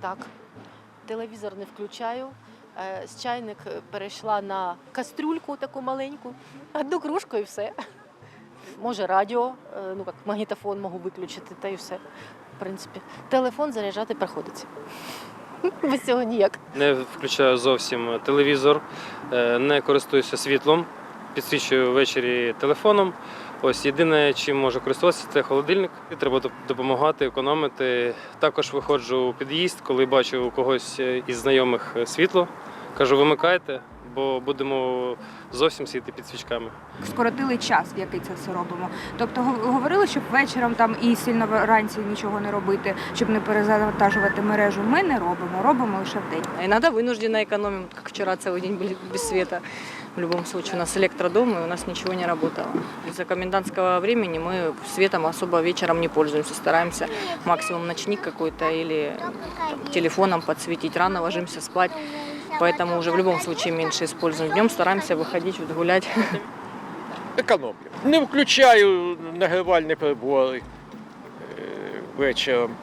Так. Телевізор не включаю. Е, З чайник е, перейшла на кастрюльку таку маленьку, одну кружку і все. Може, радіо, е, ну як магнітофон можу виключити, та й все. В принципі, телефон заряджати приходиться. Без цього ніяк. Не включаю зовсім телевізор, не користуюся світлом, підсвічую ввечері телефоном. Ось єдине, чим можу користуватися, це холодильник. І Треба доп- допомагати, економити. Також виходжу у під'їзд, коли бачу у когось е, із знайомих е, світло. Кажу, вимикайте, бо будемо зовсім сидіти під свічками. скоротили час, в який це все робимо. Тобто гов- говорили, щоб вечором там і сильно вранці нічого не робити, щоб не перезавантажувати мережу. Ми не робимо, робимо лише в день. А иногда вынужденно экономим, вот как вчера целый день были без света. В любом случае, у нас электродом, и у нас ничего не работало. Из-за комендантского времени мы светом особо вечером не пользуемся. Стараемся максимум ночник какой-то или там, телефоном подсветить. Рано ложимся спать, поэтому уже в любом случае меньше используем. Днем стараемся выходить вот, гулять. економлю. Не включаю нагрівальні прибори е, вечором. Е,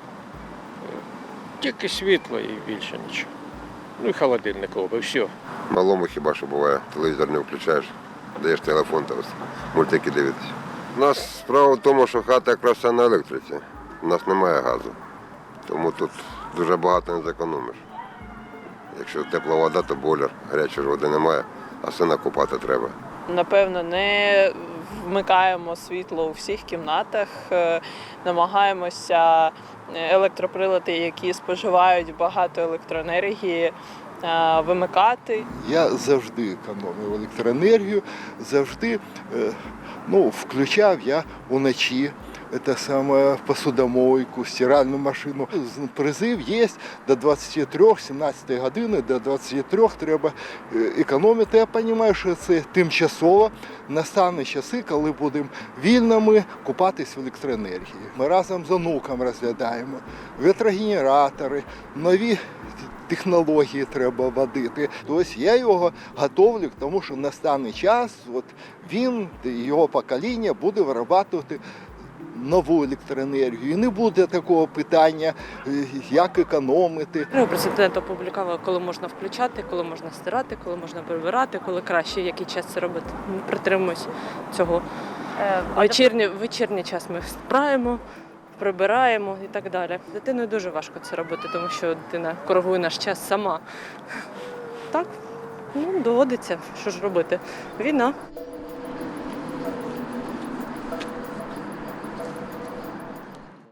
Тільки світло і більше нічого. Ну і холодильник робить, все. Малому хіба що буває, телевізор не включаєш, даєш телефон та ось мультики дивитися. У нас справа в тому, що хата якраз вся на електриці. У нас немає газу. Тому тут дуже багато не зекономиш. Якщо тепла вода, то бойлер, гарячої ж води немає, а сина купати треба. Напевно, не вмикаємо світло у всіх кімнатах, е, намагаємося е, електроприлади, які споживають багато електроенергії, е, вимикати. Я завжди економив електроенергію, завжди ну, включав я уночі. Це саме посудомойку, стиральну машину. Призив є до 23, 17 години, до 23 треба е, економити. Я розумію, що це тимчасово. Настане часи, коли будемо вільними купатись в електроенергії. Ми разом з онуком розглядаємо вітрогенератори, нові технології треба вводити. Тобто я його готовлю тому, що настане час, от він, його покоління буде виробляти нову електроенергію. І не буде такого питання, е, як економити. Ну, Президент опублікував, коли можна включати, коли можна стирати, коли можна прибирати, коли краще, який час це робити. Ми притримуємось цього. Е, Вечірній, вечірній час ми справимо, прибираємо і так далі. Дитиною дуже важко це робити, тому що дитина коригує наш час сама. Так, ну доводиться, що ж робити. Війна.